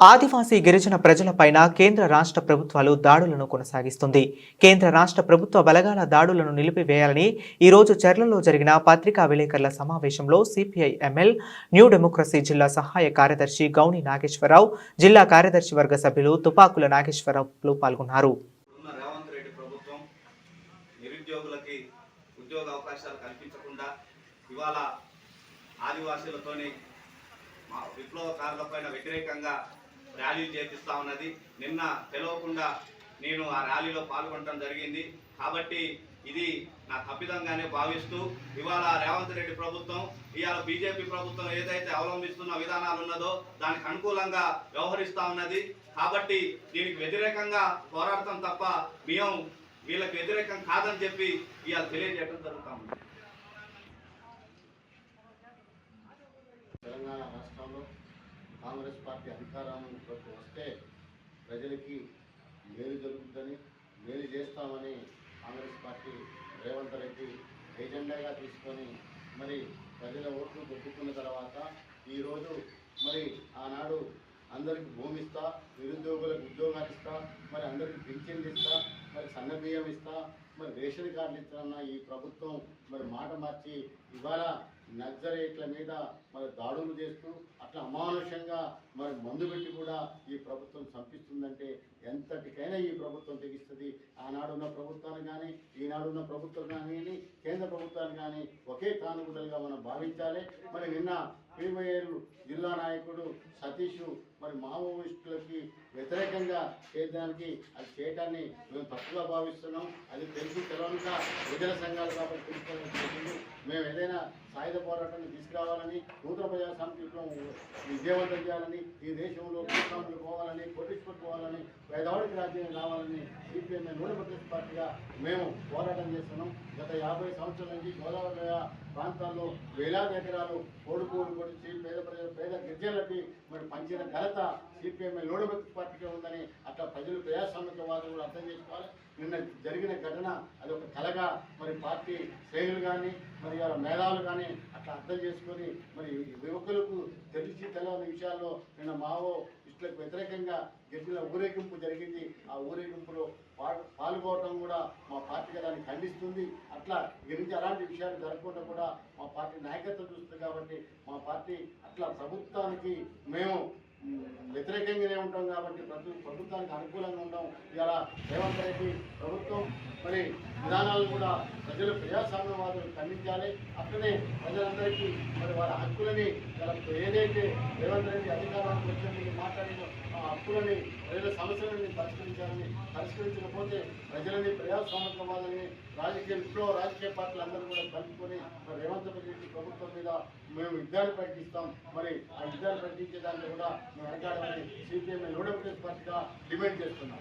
ఆదివాసీ గిరిజన ప్రజలపైన కేంద్ర రాష్ట్ర ప్రభుత్వాలు దాడులను కొనసాగిస్తుంది. కేంద్ర రాష్ట్ర ప్రభుత్వ బలగాల దాడులను నిలిపివేయాలని ఈ రోజు చర్లలో జరిగిన పత్రికా విలేకరుల సమావేశంలో సిపిఐ ఎంఎల్ న్యూ డెమోక్రసీ జిల్లా సహాయ కార్యదర్శి గౌని నాగేశ్వరరావు జిల్లా కార్యదర్శి వర్గ సభ్యులు తుపాకుల నాగేశ్వరరావులు పాల్గొన్నారు. ఉద్యోగ అవకాశాలు కల్పించకుండా ఇవాళ విప్లవకారులపైన వ్యతిరేకంగా ర్యాలీలు చేపిస్తా ఉన్నది. నిన్న తెలవకుండా నేను ఆ ర్యాలీలో పాల్గొనడం జరిగింది. కాబట్టి ఇది నా తప్పిదంగానే భావిస్తూ ఇవాళ రేవంత్ రెడ్డి ప్రభుత్వం ఇవాళ బీజేపీ ప్రభుత్వం ఏదైతే అవలంబిస్తున్న విధానాలు ఉన్నదో దానికి అనుకూలంగా వ్యవహరిస్తూ ఉన్నది. కాబట్టి దీనికి వ్యతిరేకంగా పోరాడతాం తప్ప మేము వీళ్ళకి వ్యతిరేకం కాదని చెప్పి ఇవాళ తెలియజేయడం జరుగుతూ ఉంది. కాంగ్రెస్ పార్టీ అధికారంలోకి వస్తే ప్రజలకి మేలు జరుగుతుందని మేలు చేస్తామని కాంగ్రెస్ పార్టీ రేవంత్ రెడ్డి ఎజెండాగా తీసుకొని మరి ప్రజల ఓట్లు దొబ్బుకున్న తర్వాత ఈరోజు మరి ఆనాడు అందరికి భూమి ఇస్తా నిరుద్యోగులకు ఉద్యోగాలు ఇస్తా మరి అందరికి పింఛన్లు ఇస్తా మరి సన్న బియ్యం ఇస్తా మరి రేషన్ కార్డులు ఇస్తానన్న ఈ ప్రభుత్వం మరి మాట మార్చి ఇవాళ నక్సలైట్ల మీద మరి దాడులు చేస్తూ అట్లా అమానుషంగా మరి మందు పెట్టి కూడా ఈ ప్రభుత్వం చంపిస్తుందంటే ఎంతటికైనా ఈ ప్రభుత్వం తెగిస్తుంది. ఆనాడున్న ప్రభుత్వాన్ని కానీ ఈనాడున్న ప్రభుత్వం కానీ కేంద్ర ప్రభుత్వాన్ని కానీ ఒకే తానుగుడలుగా మనం భావించాలి. మరి నిన్న పీవైఎల్ జిల్లా నాయకుడు సతీష్ మరి మావోయిస్టులకి వ్యతిరేకంగా చేయడానికి అది చేయటాన్ని మేము తప్పుగా భావిస్తున్నాం. అది తెలిసి తెలవక ప్రజల సంఘాలు కాబట్టి తెలుసుకోవాలని మేము ఏదైనా సాయుధ పోరాటాన్ని తీసుకురావాలని నూతన ప్రజా విజయవంతం చేయాలని ఈ దేశంలో భూస్వాములు పోవాలని కొట్టించుకోవాలని పేదవాడికి రాజ్యం రావాలని సిపిఎం నూనె కాంగ్రెస్ పార్టీగా మేము పోరాటం చేస్తున్నాం. గత యాభై సంవత్సరాల నుంచి గోదావరి ప్రాంతాల్లో వేలాది ఎకరాలు కోడుకోడు కొడిచి పేద ప్రజలు పేద గిరిజనులకి మరి పంచిన ఘనత సిపిఎం నూనె పార్టీకే ఉందని అట్లా ప్రజలు ప్రజాస్వామ్యవాదులు కూడా అర్థం చేసుకోవాలి. నిన్న జరిగిన ఘటన అది ఒక కలగా మరి పార్టీ శ్రేణులు కానీ మరి మరి మేధావులు కానీ అట్లా అర్థం చేసుకొని మరి యువకులకు తెలిసి తెలవని విషయాల్లో నిన్న మావో ఇట్లకు వ్యతిరేకంగా గెలిచిన ఊరేగింపు జరిగింది. ఆ ఊరేగింపులో పా- పాల్గొనడం కూడా మా పార్టీగా దాన్ని ఖండిస్తుంది. అట్లా గురించి అలాంటి విషయాలు జరగకుండా కూడా మా పార్టీ నాయకత్వం చూస్తుంది కాబట్టి మా పార్టీ అట్లా ప్రభుత్వానికి మేము వ్యతిరేకంగానే ఉంటాం కాబట్టి ప్రతి ప్రభుత్వానికి అనుకూలంగా ఉంటాం. ఇలా రేవంత్ రెడ్డి ప్రభుత్వం మరి విధానాలను కూడా ప్రజలు ప్రజాస్వామ్యవాదులు ఖండించాలి. అట్లనే ప్రజలందరికీ మరి వారి హక్కులని ఇలా ఏదైతే రేవంత్ రెడ్డి అధికారానికి వచ్చింది మాట్లాడిన ఆ హక్కులని ప్రజల సమస్యలని పరిష్కరించాలని పరిష్కరించకపోతే ప్రజలని ప్రజాస్వామ్యవాదులని రాజకీయ విప్లవ రాజకీయ పార్టీలు అందరూ కూడా కలుపుకొని మరి రేవంత్ రెడ్డి ప్రభుత్వం మీద మేము యుద్ధాన్ని ప్రకటిస్తాం. మరి ఆ యుద్ధాన్ని ప్రకటించే దాన్ని కూడా మేము వెనకాడమని సిపిఎం నూడెమోక్రసీ పార్టీగా డిమాండ్ చేస్తున్నాం.